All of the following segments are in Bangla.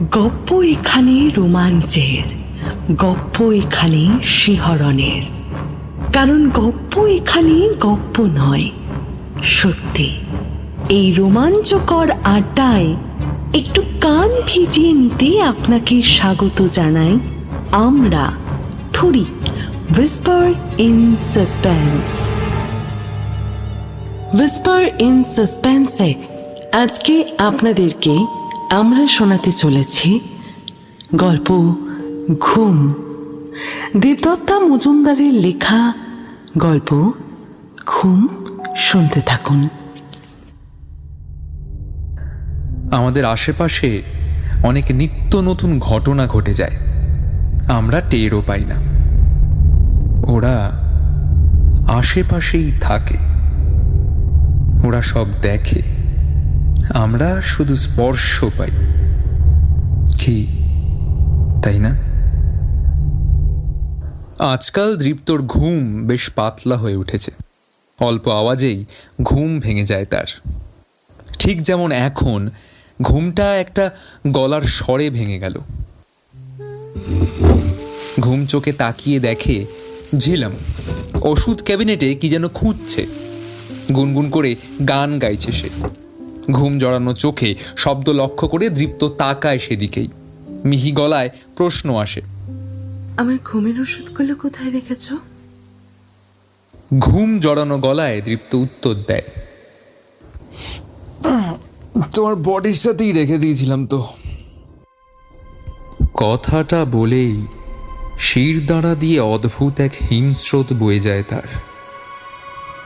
গপ্প এখানে রোমাঞ্চের, গপ্প এখানে শিহরণের। কারণ গপ্প এখানে গপ্প নয়, সত্যি। এই রোমাঞ্চকর আড্ডায় একটু কান ভিজিয়ে নিতে আপনাকে স্বাগত জানাই আমরা three whisper in suspense whisper in সাসপেন্সে আজকে আপনাদেরকে আমরা শোনাতে চলেছি গল্প ঘুম। দেবদত্তা মজুমদারের লেখা গল্প ঘুম। শুনতে থাকুন। আমাদের আশেপাশে অনেক নিত্য নতুন ঘটনা ঘটে যায়। আমরা টেরও পাই না। ওরা আশেপাশেই থাকে। ওরা সব দেখে। আমরা শুধু স্পর্শ পাই। কি? তাই না? আজকাল দৃপ্তর ঘুম বেশ পাতলা হয়ে উঠেছে। অল্প আওয়াজেই ঘুম ভেঙে যায় তার। ঠিক যেমন এখন ঘুমটা একটা গলার স্বরে ভেঙে গেল। ঘুম চোখে তাকিয়ে দেখে ঝিলাম, ওষুধ ক্যাবিনেটে কি যেন খুঁজছে। গুনগুন করে গান গাইছে সে। ঘুম জড়ানো চোখে শব্দ লক্ষ্য করে দৃপ্ত তাকায় সেদিকেই। মিহি গলায় প্রশ্ন আসে। আমার ঘুমের ওষুধগুলো কোথায় রেখেছ? ঘুম জড়ানো গলায় দৃপ্ত উত্তর দেয়। তোমার বডির সাথেই রেখে দিয়েছিলাম তো। কথাটা বলেই শিরদাঁড়া দিয়ে অদ্ভুত এক হিমস্রোত বয়ে যায় তার।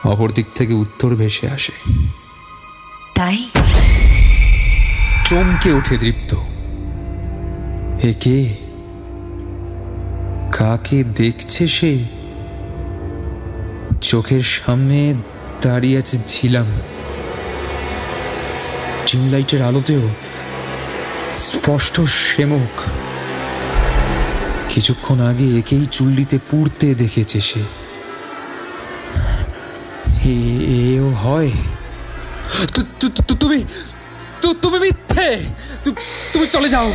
অপর দিক থেকে উত্তর ভেসে আসে। চমকে ওঠে দৃপ্ত। হে কে? কাকে দেখছে সে? চোখের সামনে দাঁড়িয়ে আছে ঝিলাম। টিম লাইটের আলোতেও স্পষ্ট সেমুখ কিছুক্ষণ আগে একেই চুল্লিতে পুড়তে দেখেছে সে। এও হয়? তুমি তুমি মিথ্যে! তুমি চলে যাও!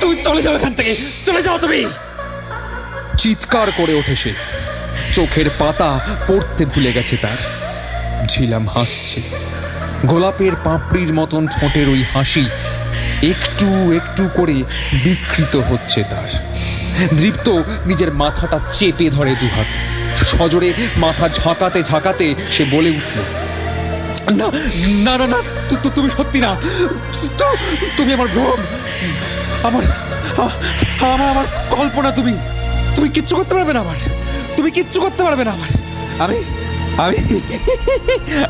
তুমি চলে যাও এখান থেকে! চলে যাও তুমি! চিৎকার করে ওঠে সে। চোখের পাতা পড়তে ভুলে গেছে তার। ঝিলাম হাসছে। গোলাপের পাপড়ির মতন ঠোঁটের ওই হাসি একটু একটু করে বিকৃত হচ্ছে তার। দৃপ্ত নিজের মাথাটা চেপে ধরে দুহাতে। সজোরে মাথা ঝাঁকাতে ঝাঁকাতে সে বলে উঠল না না না না তুমি সত্যি না। তুমি আমার ভ্রম আমার আমার আমার কল্পনা তুমি। তুমি কিচ্ছু করতে পারবে না আমার। তুমি কিচ্ছু করতে পারবে না আমার। আমি আমি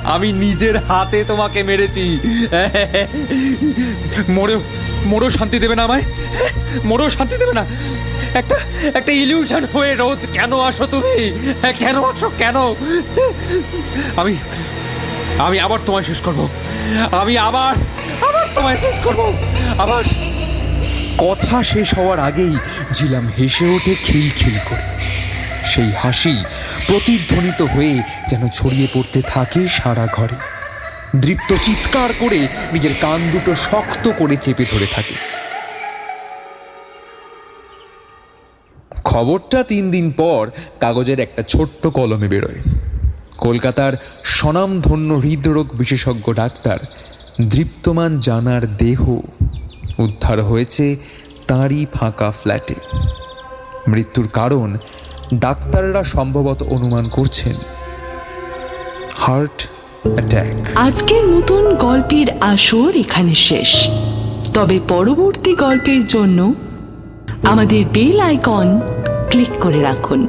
আমি নিজের হাতে তোমাকে মেরেছি। মরেও মরেও শান্তি দেবে না আমায়। মরেও শান্তি দেবে না। একটা একটা ইলিউশন হয়ে রোজ কেন আসো তুমি? কেন আসো কেন? আমি আমি আবার তোমায় শেষ করব। আমি আবার আবার তোমায় শেষ করব। আবার কথা শেষ হওয়ার আগেই ঝিলাম হেসে ওঠে খিলখিল করে। সেই হাসি প্রতিধ্বনিত হয়ে যেন ছড়িয়ে পড়তে থাকে সারা ঘরে। দৃপ্ত চিৎকার করে নিজের কান দুটো শক্ত করে চেপে ধরে থাকে। খবরটা তিন দিন পর কাগজের একটা ছোট্ট কলমে বেরোয়। কলকাতার স্বনামধন্য হৃদরোগ বিশেষজ্ঞ ডাক্তার, দৃপ্তমান জানার দেহ উদ্ধার হয়েছে তাঁরই ফাঁকা ফ্ল্যাটে। মৃত্যুর কারণ ডাক্তাররা সম্ভবত অনুমান করছেন। হার্ট অ্যাট্যাক আজকের মতন গল্পের আসর এখানে শেষ। তবে পরবর্তী গল্পের জন্য আমাদের বেল আইকন ক্লিক করে রাখুন।